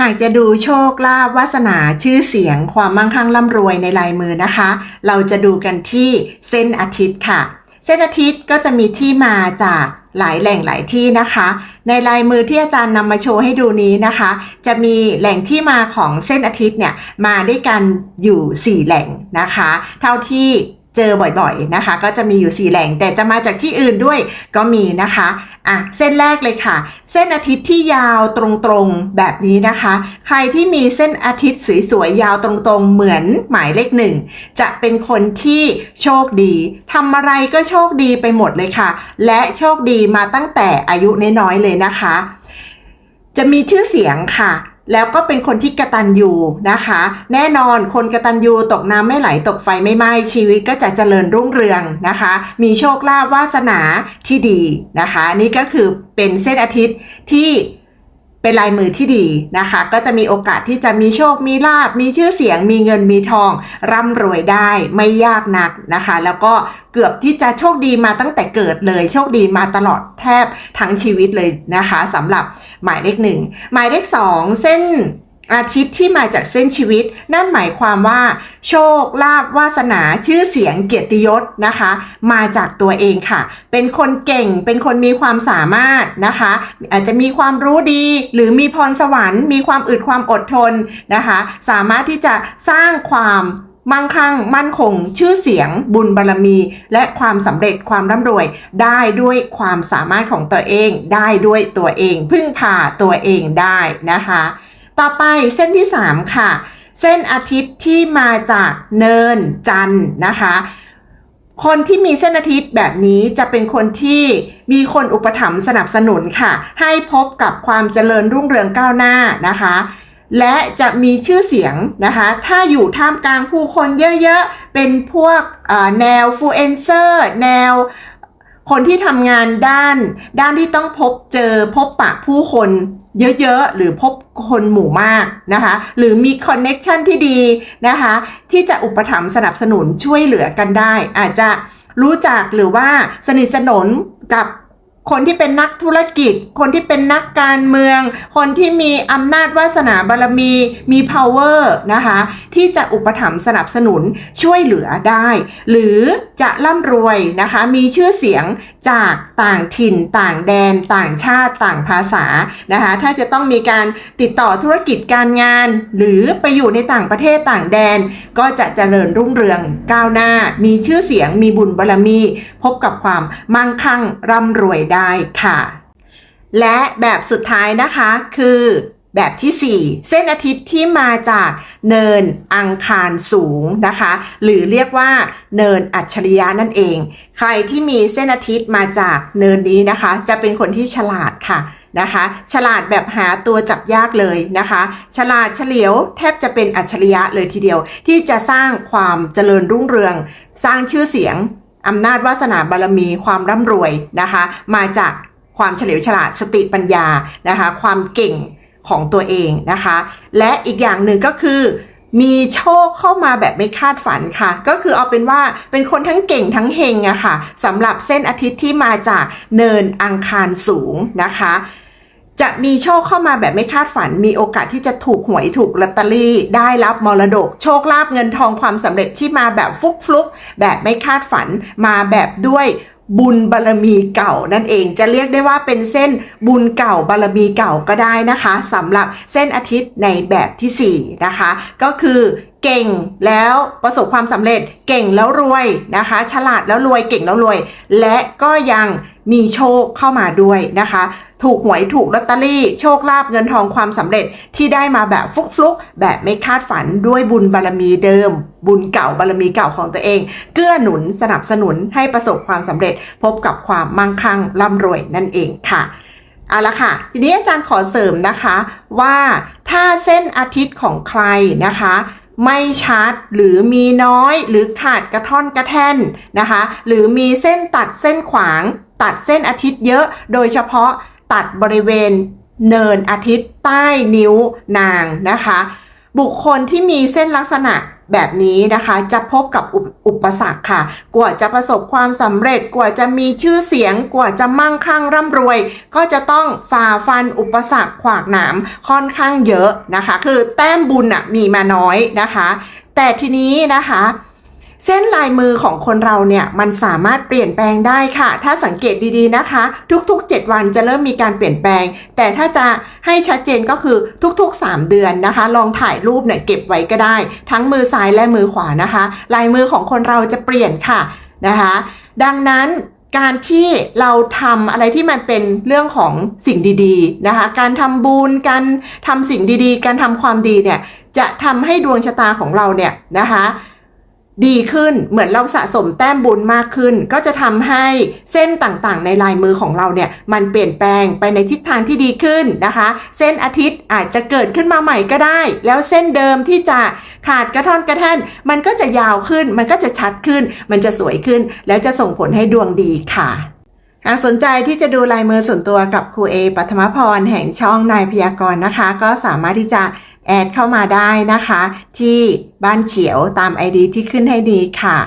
หากจะดูโชคลาภวาสนาชื่อเสียงความมั่งคั่งร่ำรวยในลายมือนะคะ เราจะดูกันที่เส้นอาทิตย์ค่ะ เส้นอาทิตย์ก็จะมีที่มาจากหลายแหล่งหลายที่นะคะ ในลายมือที่อาจารย์นำมาโชว์ให้ดูนี้นะคะ จะมีแหล่งที่มาของเส้นอาทิตย์เนี่ยมาด้วยกันอยู่ 4 แหล่งนะคะ เท่าที่ เจอบ่อยๆนะคะ ก็จะมีอยู่ 4 แหล่งแต่จะมาจากที่อื่นด้วยก็มีนะคะอะเส้นแรกเลยค่ะ เส้นอาทิตย์ที่ยาวตรงๆแบบนี้นะคะ ใครที่มีเส้นอาทิตย์สวยๆยาวตรงๆเหมือนหมายเลขหนึ่งจะเป็นคนที่โชคดีทำอะไรก็โชคดีไปหมดเลยค่ะ และโชคดีมาตั้งแต่อายุน้อยๆเลยนะคะ จะมีชื่อเสียงค่ะ แล้วก็เป็นคนที่กระตันยูนะคะ แน่นอนคนกระตันยูตกน้ำไม่ไหลตกไฟไม่ไหม้ชีวิตก็จะเจริญรุ่งเรืองนะคะ มีโชคลาภวาสนาที่ดีนะคะ นี่ก็คือเป็นเส้นอาทิตย์ที่ เป็นลายมือที่ดีนะคะ ก็จะมีโอกาสที่จะมีโชค มีลาบ มีชื่อเสียง มีเงิน มีทอง ร่ำรวยได้ไม่ยากนักนะคะ แล้วก็เกือบที่จะโชคดีมาตั้งแต่เกิดเลย โชคดีมาตลอดแทบทั้งชีวิตเลยนะคะสำหรับหมายเลขหนึ่ง หมายเลขสองเส้น อาทิตย์ที่มาจากเส้นชีวิต นั่นหมายความว่า โชคลาภวาสนาชื่อเสียงเกียรติยศนะคะ มาจากตัวเองค่ะ เป็นคนเก่งเป็นคนมีความสามารถนะคะ อาจจะมีความรู้ดีหรือมีพรสวรรค์ มีความอึดความอดทนนะคะ สามารถที่จะสร้างความมั่งคั่ง มั่นคง ชื่อเสียง บุญบารรมี และความสำเร็จความร่ำรวย ได้ด้วยความสามารถของตัวเอง ได้ด้วยตัวเอง พึ่งพาตัวเองได้นะคะ ต่อไปเส้นที่ 3 ค่ะ เส้นอาทิตย์ที่มาจากเนินจันนะคะ คนที่มีเส้นอาทิตย์แบบนี้จะเป็นคนที่มีคนอุปถัมภ์สนับสนุนค่ะ ให้พบกับความเจริญรุ่งเรืองก้าวหน้านะคะและจะมีชื่อเสียงนะคะ ถ้าอยู่ท่ามกลางผู้คนเยอะๆ เป็นพวกแนวฟูเอนเซอร์ แนว คนที่ทำงานด้าน ด้านที่ต้องพบเจอพบปะผู้คนเยอะๆ หรือพบคนหมู่มากนะคะ หรือมีคอนเน็กชันที่ดีนะคะ ที่จะอุปถัมภ์สนับสนุนช่วยเหลือกันได้ อาจจะรู้จักหรือว่าสนิทสนมกับ คนที่เป็นนักธุรกิจ คนที่เป็นนักการเมือง คนที่มีอำนาจวาสนาบารมี มี power นะคะ ที่จะอุปถัมภ์สนับสนุนช่วยเหลือได้ หรือจะร่ำรวยนะคะ มีชื่อเสียงจากต่างถิ่น ต่างแดน ต่างชาติต่างภาษานะคะ ถ้าจะต้องมีการติดต่อธุรกิจการงาน หรือไปอยู่ในต่างประเทศต่างแดน ก็จะเจริญรุ่งเรืองก้าวหน้า มีชื่อเสียงมีบุญบารมี พบกับความมั่งคั่งร่ำรวยได้ค่ะ และแบบสุดท้ายนะคะคือ แบบที่ 4 เส้นอาทิตย์ที่มาจากเนินอังคารสูงนะคะ หรือเรียกว่าเนินอัจฉริยะนั่นเอง ใครที่มีเส้นอาทิตย์มาจากเนินนี้นะคะ จะเป็นคนที่ฉลาดค่ะนะคะ ฉลาดแบบหาตัวจับยากเลยนะคะ ฉลาดเฉลียวแทบจะเป็นอัจฉริยะเลยทีเดียว ที่จะสร้างความเจริญรุ่งเรือง สร้างชื่อเสียงอำนาจวาสนาบารมีความร่ำรวยนะคะ มาจากความเฉลียวฉลาดสติปัญญานะคะ ความเก่ง ของตัวเองนะคะ และอีกอย่างหนึ่งก็คือมีโชคเข้ามาแบบไม่คาดฝันค่ะ ก็คือเอาเป็นว่าเป็นคนทั้งเก่งทั้งเฮงอะค่ะสำหรับเส้นอาทิตย์ที่มาจากเนินอังคารสูงนะคะ จะมีโชคเข้ามาแบบไม่คาดฝัน มีโอกาสที่จะถูกหวยถูกลอตเตอรี่ ได้รับมรดก โชคลาภเงินทองความสำเร็จที่มาแบบฟุกฟลุกแบบไม่คาดฝันมาแบบด้วย บุญบารมีเก่านั่นเองจะเรียกได้ว่าเป็นเส้นบุญเก่าบารมีเก่าก็ได้นะคะสำหรับเส้นอาทิตย์ในแบบทีสี่4 นะคะ ก็คือ เก่งแล้วประสบความสำเร็จ เก่งแล้วรวยนะคะ ฉลาดแล้วรวยเก่งแล้วรวย และก็ยังมีโชคเข้ามาด้วยนะคะ ถูกหวยถูกลอตเตอรี่โชคลาภเงินทองความสำเร็จที่ได้มาแบบฟุกฟลุกๆแบบไม่คาดฝันด้วยบุญบารมีเดิม บุญเก่าบารมีเก่าของตัวเอง เกื้อหนุนสนับสนุนให้ประสบความสำเร็จ พบกับความมั่งคั่งร่ำรวยนั่นเองค่ะเอาละค่ะ ทีนี้อาจารย์ขอเสริมนะคะว่าถ้าเส้นอาทิตย์ของใครนะคะ ไม่ชัด หรือมีน้อย หรือขาดกระท่อนกระแท่นนะคะ หรือมีเส้นตัดเส้นขวาง ตัดเส้นอาทิตย์เยอะ โดยเฉพาะตัดบริเวณเนินอาทิตย์ใต้นิ้วนางนะคะ บุคคลที่มีเส้นลักษณะ แบบนี้นะคะจะพบกับอุปอุปสรรคค่ะ กว่าจะประสบความสำเร็จกว่าจะมีชื่อเสียงกว่าจะมั่งคั่งร่ำรวย ก็จะต้องฝ่าฟันอุปสรรคขวากหนามค่อนข้างเยอะนะคะ คือแต้มบุญอะมีมาน้อยนะคะ แต่ทีนี้นะคะ เส้นลายมือของคนเราเนี่ยมันสามารถเปลี่ยนแปลงได้ค่ะ ถ้าสังเกตดีๆนะคะ ทุกๆ 7 วันจะเริ่มมีการเปลี่ยนแปลง แต่ถ้าจะให้ชัดเจนก็คือทุกๆ 3 เดือนนะคะ ลองถ่ายรูปเนี่ยเก็บไว้ก็ได้ ทั้งมือซ้ายและมือขวานะคะ ลายมือของคนเราจะเปลี่ยนค่ะนะคะ ดังนั้นการที่เราทำอะไรที่มันเป็นเรื่องของสิ่งดีๆนะคะ การทำบุญ การทำสิ่งดีๆ การทำความดีเนี่ยจะทำให้ดวงชะตาของเราเนี่ยนะคะ ดีขึ้นเหมือนเราสะสมแต้มบุญมากขึ้น ก็จะทำให้เส้นต่างๆ ในลายมือของเราเนี่ยมันเปลี่ยนแปลงไปในทิศทางที่ดีขึ้นนะคะ เส้นอาทิตย์อาจจะเกิดขึ้นมาใหม่ก็ได้ แล้วเส้นเดิมที่จะขาดกระท่อนกระแท่น มันก็จะยาวขึ้น มันก็จะชัดขึ้น มันจะสวยขึ้น แล้วจะส่งผลให้ดวงดีค่ะหากสนใจที่จะดูลายมือส่วนตัวกับครูเอปัทมพรแห่งช่องนายพยากรณ์นะคะ ก็สามารถที่จะ แอดเข้ามาได้นะคะ ที่บ้านเขียวตาม ID ที่ขึ้นให้ดีค่ะ